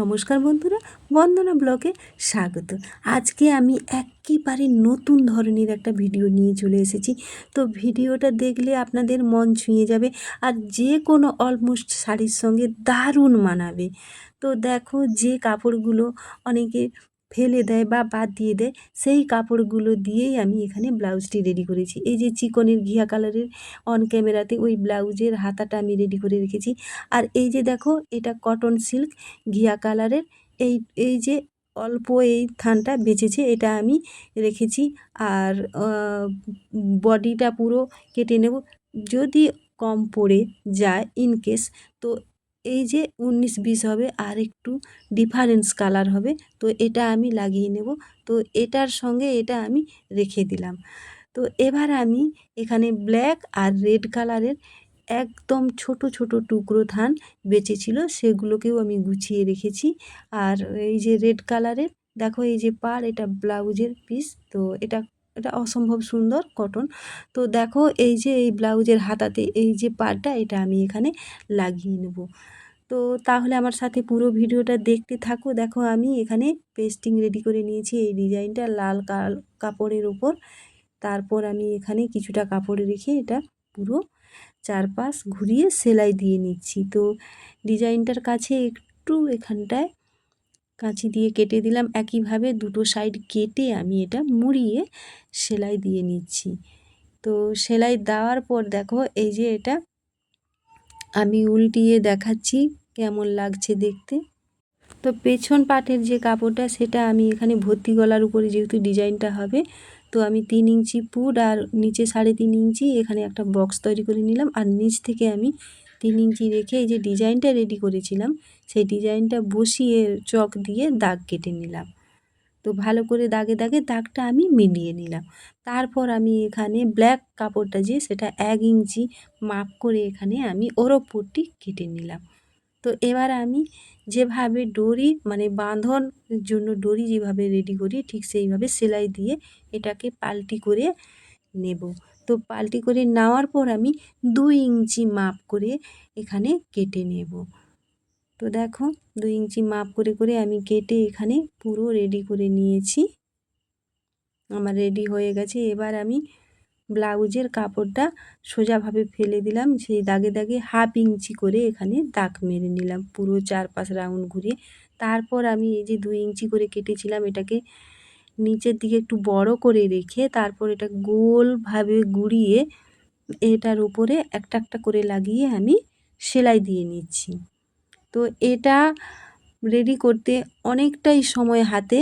নমস্কার বন্ধুরা, বন্দনা ব্লগে স্বাগত। আজকে আমি একেবারে নতুন ধরনের একটা ভিডিও নিয়ে চলে এসেছি। তো ভিডিওটা দেখলে আপনাদের মন ছুঁয়ে যাবে আর যে কোনো অলমোস্ট শাড়ির সঙ্গে দারুণ মানাবে। তো দেখো যে কাপড়গুলো অনেকে ফেলে দেয় বা বাদ দিয়ে দেয়, সেই কাপড়গুলো দিয়েই আমি এখানে ব্লাউজটি রেডি করেছি। এই যে চিকনের ঘিয়া কালারের অন ক্যামেরাতে ওই ব্লাউজের হাতাটা আমি রেডি করে রেখেছি। আর এই যে দেখো, এটা কটন সিল্ক ঘিয়া কালারের এই এই যে অল্প এই থানটা বেঁচেছে, এটা আমি রেখেছি। আর বডিটা পুরো কেটে নেব। যদি কম পড়ে যায় ইনকেস তো এই যে উনিশ বিশ হবে আর একটু ডিফারেন্স কালার হবে, তো এটা আমি লাগিয়ে নেব। তো এটার সঙ্গে এটা আমি রেখে দিলাম। তো এবার আমি এখানে ব্ল্যাক আর রেড কালারের একদম ছোট ছোট টুকরো ধান বেঁচেছিল সেগুলোকেও আমি গুছিয়ে রেখেছি। আর এই যে রেড কালারের দেখো এই যে পার এটা ব্লাউজের পিস তো এটা এটা অসম্ভব সুন্দর কটন। তো দেখো এই যে এই ব্লাউজের হাতাতে এই যে পাড়টা, এটা আমি এখানে লাগিয়ে নেব। তো তাহলে আমার সাথে পুরো ভিডিওটা দেখতে থাকো। দেখো আমি এখানে পেস্টিং রেডি করে নিয়েছি। এই ডিজাইনটা লাল কাল কাপড়ের ওপর। তারপর আমি এখানে কিছুটা কাপড় রেখে এটা পুরো চারপাশ ঘুরিয়ে সেলাই দিয়ে নিচ্ছি। তো ডিজাইনটার কাছে একটু এখানটায় কাঁচি দিয়ে কেটে দিলাম। একইভাবে দুটো সাইড কেটে আমি এটা মুড়িয়ে সেলাই দিয়ে নিচ্ছি। তো সেলাই দেওয়ার পর দেখো, এই যে এটা আমি উল্টিয়ে দেখাচ্ছি কেমন লাগছে দেখতে। তো পেছন পাটের যে কাপড়টা, সেটা আমি এখানে ভর্তি গলার উপরে যেহেতু ডিজাইনটা হবে, তো আমি তিন ইঞ্চি পুট আর নিচে সাড়ে তিন ইঞ্চি এখানে একটা বক্স তৈরি করে নিলাম। আর নিচ থেকে আমি তিন ইঞ্চি রেখে এই যে ডিজাইনটা রেডি করেছিলাম, সেই ডিজাইনটা বসিয়ে চক দিয়ে দাগ কেটে নিলাম। তো ভালো করে দাগে দাগে দাগটা আমি মিলিয়ে নিলাম। তারপর আমি এখানে ব্ল্যাক কাপড়টা যে সেটা এক ইঞ্চি মাপ করে এখানে আমি ওরপুরটি কেটে নিলাম। তো এবার আমি যেভাবে ডরি মানে বাঁধন জন্য ডরি যেভাবে রেডি করি ঠিক সেইভাবে সেলাই দিয়ে এটাকে পাল্টি করে নেব। তো পাল্টি করে নেওয়ার পর আমি দুই ইঞ্চি মাপ করে এখানে কেটে নেব। তো দেখো, দুই ইঞ্চি মাপ করে করে আমি কেটে এখানে পুরো রেডি করে নিয়েছি। আমার রেডি হয়ে গেছে। এবার আমি ব্লাউজের কাপড়টা সোজাভাবে ফেলে দিলাম। সেই দাগে দাগে হাফ ইঞ্চি করে এখানে দাগ মেরে নিলাম। পুরো চারপাশ রাউন্ড ঘুরিয়ে। তারপর আমি এই যে দুই ইঞ্চি করে কেটেছিলাম, এটাকে নিচের দিকে একটু বড় করে রেখে তারপর এটা গোলভাবে গুড়িয়ে এটার উপরে একটা একটা করে লাগিয়ে আমি সেলাই দিয়ে নিচ্ছি। তো এটা রেডি করতে অনেকটাই সময় হাতে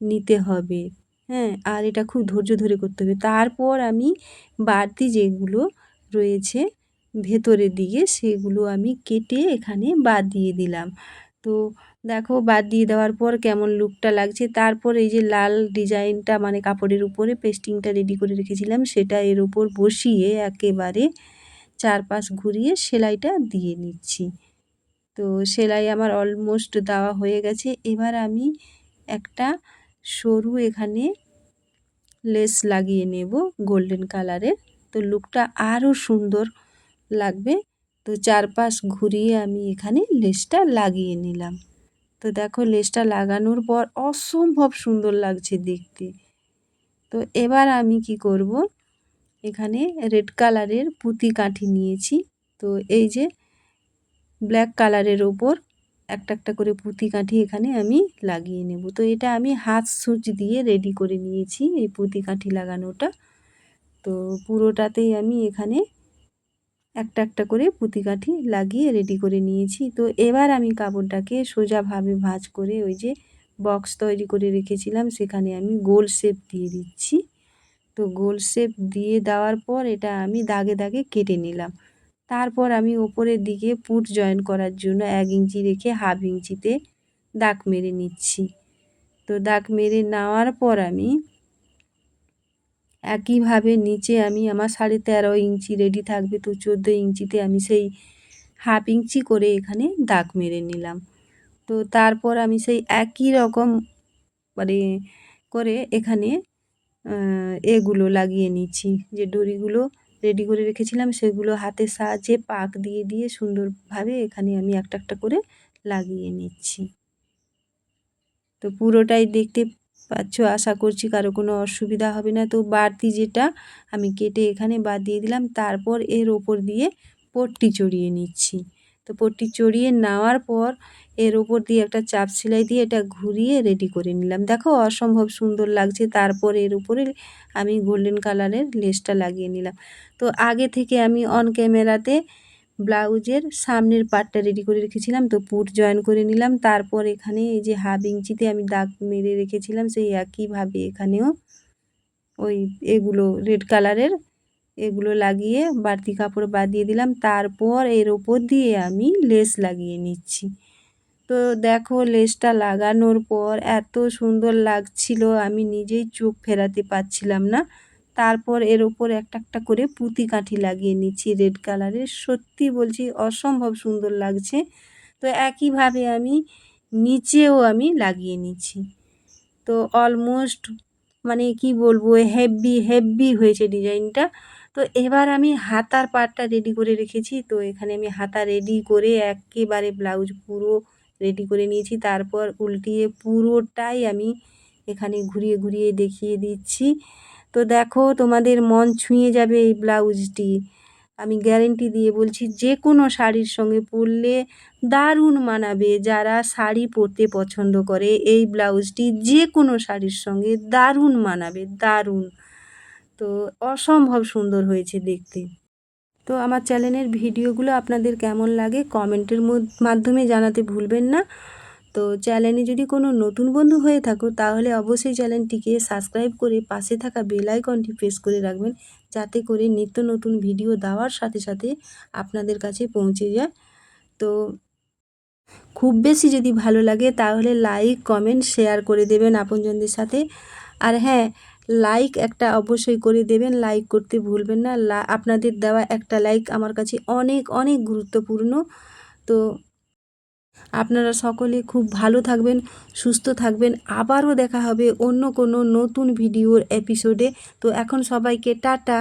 নিতে হবে। হ্যাঁ আর এটা খুব ধৈর্য ধরে করতে হবে। তারপর আমি বাড়তি যেগুলো রয়েছে ভেতরের দিকে সেগুলো আমি কেটে এখানে বাদ দিয়ে দিলাম। তো দেখো বাদ দিয়ে দেওয়ার পর কেমন লুকটা লাগছে। তারপর এই যে লাল ডিজাইনটা মানে কাপড়ের উপরে পেস্টিংটা রেডি করে রেখেছিলাম, সেটা এর উপর বসিয়ে একেবারে চারপাশ ঘুরিয়ে সেলাইটা দিয়ে নিচ্ছি। তো সেলাই আমার অলমোস্ট দেওয়া হয়ে গেছে। এবার আমি একটা সরু এখানে লেস লাগিয়ে নেব গোল্ডেন কালারের তো লুকটা আরও সুন্দর লাগবে। তো চারপাশ ঘুরিয়ে আমি এখানে লেসটা লাগিয়ে নিলাম। তো দেখো লেসটা লাগানোর পর অসম্ভব সুন্দর লাগছে দেখতে। তো এবার আমি কি করব? এখানে রেড কালারের পুঁতি কাঠি নিয়েছি। তো এই যে ব্ল্যাক কালারের ওপর একটা একটা করে পুঁতি কাঠি এখানে আমি লাগিয়ে নেব। তো এটা আমি হাত সুচ দিয়ে রেডি করে নিয়েছি এই পুঁতি কাঠি লাগানোটা। তো পুরোটাতেই আমি এখানে একটা একটা করে পুঁতি কাঠি লাগিয়ে রেডি করে নিয়েছি। তো এবার আমি কাপড়টাকে সোজাভাবে ভাঁজ করে ওই যে বক্স তৈরি করে রেখেছিলাম, সেখানে আমি গোল শেপ দিয়ে দিচ্ছি। তো গোল শেপ দিয়ে দেওয়ার পর এটা আমি দাগে দাগে কেটে নিলাম। তারপর আমি ওপরের দিকে পুট জয়েন করার জন্য এক ইঞ্চি রেখে হাফ ইঞ্চিতে দাগ মেরে নিচ্ছি। তো দাগ মেরে নেওয়ার পর আমি একইভাবে নিচে আমি আমার সাড়ে তেরো ইঞ্চি রেডি থাকবে, তো চোদ্দ ইঞ্চিতে আমি সেই হাফ ইঞ্চি করে এখানে দাগ মেরে নিলাম। তো তারপর আমি সেই একই রকম মানে করে এখানে এগুলো লাগিয়ে নিচ্ছি। যে ডরিগুলো রেডি করে রেখেছিলাম, সেগুলো হাতের সাহায্যে পাক দিয়ে দিয়ে সুন্দরভাবে এখানে আমি একটা একটা করে লাগিয়ে নিচ্ছি। তো পুরোটাই দেখতে পাচ্ছ আশা করছি কারও কোনো অসুবিধা হবে না। তো বাড়তি যেটা আমি কেটে এখানে বাদ দিয়ে দিলাম। তারপর এর ওপর দিয়ে পট্টি চড়িয়ে নিচ্ছি। তো পট্টি চড়িয়ে নেওয়ার পর এর ওপর দিয়ে একটা চাপ সেলাই দিয়ে এটা ঘুরিয়ে রেডি করে নিলাম। দেখো অসম্ভব সুন্দর লাগছে। তারপর এর উপরে আমি গোল্ডেন কালারের লেসটা লাগিয়ে নিলাম। তো আগে থেকে আমি অন ক্যামেরাতে ব্লাউজের সামনের পার্টটা রেডি করে রেখেছিলাম, তো পুট জয়েন করে নিলাম। তারপর এখানে এই যে হাফ ইঞ্চিতে আমি দাগ মেরে রেখেছিলাম, সেই একইভাবে এখানেও ওই এগুলো রেড কালারের এগুলো লাগিয়ে বাড়তি কাপড় বাদ দিয়ে দিলাম। তারপর এর ওপর দিয়ে আমি লেস লাগিয়ে নিচ্ছি। তো দেখো লেসটা লাগানোর পর এত সুন্দর লাগছিল, আমি নিজেই চোখ ফেরাতে পারছিলাম না। তারপর এর ওপর একটা একটা করে পুঁতি কাঠি লাগিয়ে নিচ্ছি রেড কালারের সত্যি বলছি, অসম্ভব সুন্দর লাগছে। তো একইভাবে আমি নিচেও আমি লাগিয়ে নিচ্ছি। তো অলমোস্ট মানে কি বলব হেভি হেভি হয়েছে ডিজাইনটা। তো এবার আমি হাতার পার্টটা রেডি করে রেখেছি। তো এখানে আমি হাতা রেডি করে একেবারে ব্লাউজ পুরো রেডি করে নিয়েছি। তারপর উল্টিয়ে পুরোটাই আমি এখানে ঘুরিয়ে ঘুরিয়ে দেখিয়ে দিচ্ছি। তো দেখো তোমাদের মন ছুঁয়ে যাবে এই ব্লাউজটি। আমি গ্যারেন্টি দিয়ে বলছি, যে কোনো শাড়ির সঙ্গে পরলে দারুণ মানাবে যারা শাড়ি পরতে পছন্দ করে। এই ব্লাউজটি যে কোনো শাড়ির সঙ্গে দারুণ মানাবে, দারুণ। তো অসম্ভব সুন্দর হয়েছে দেখতে। তো আমার চ্যানেলের ভিডিওগুলো আপনাদের কেমন লাগে কমেন্টের মাধ্যমে জানাতে ভুলবেন না। তো চ্যানেলে যদি কোনো নতুন বন্ধু হয়ে থাকো, তাহলে অবশ্যই চ্যানেলটিকে সাবস্ক্রাইব করে পাশে থাকা বেল আইকনটি প্রেস করে রাখবেন, যাতে করে নিত্য নতুন ভিডিও দেওয়ার সাথে সাথে আপনাদের কাছে পৌঁছে যায়। তো খুব বেশি যদি ভালো লাগে, তাহলে লাইক, কমেন্ট, শেয়ার করে দেবেন আপনজনদের সাথে। আর হ্যাঁ লাইক একটা অবশ্যই করে দেবেন, লাইক করতে ভুলবেন না। আপনাদের দেওয়া একটা লাইক আমার কাছে অনেক অনেক গুরুত্বপূর্ণ। তো আপনারা সকলে খুব ভালো থাকবেন, সুস্থ থাকবেন। আবারও দেখা হবে অন্য কোনো নতুন ভিডিওর এপিসোডে তো এখন সবাইকে টাটা।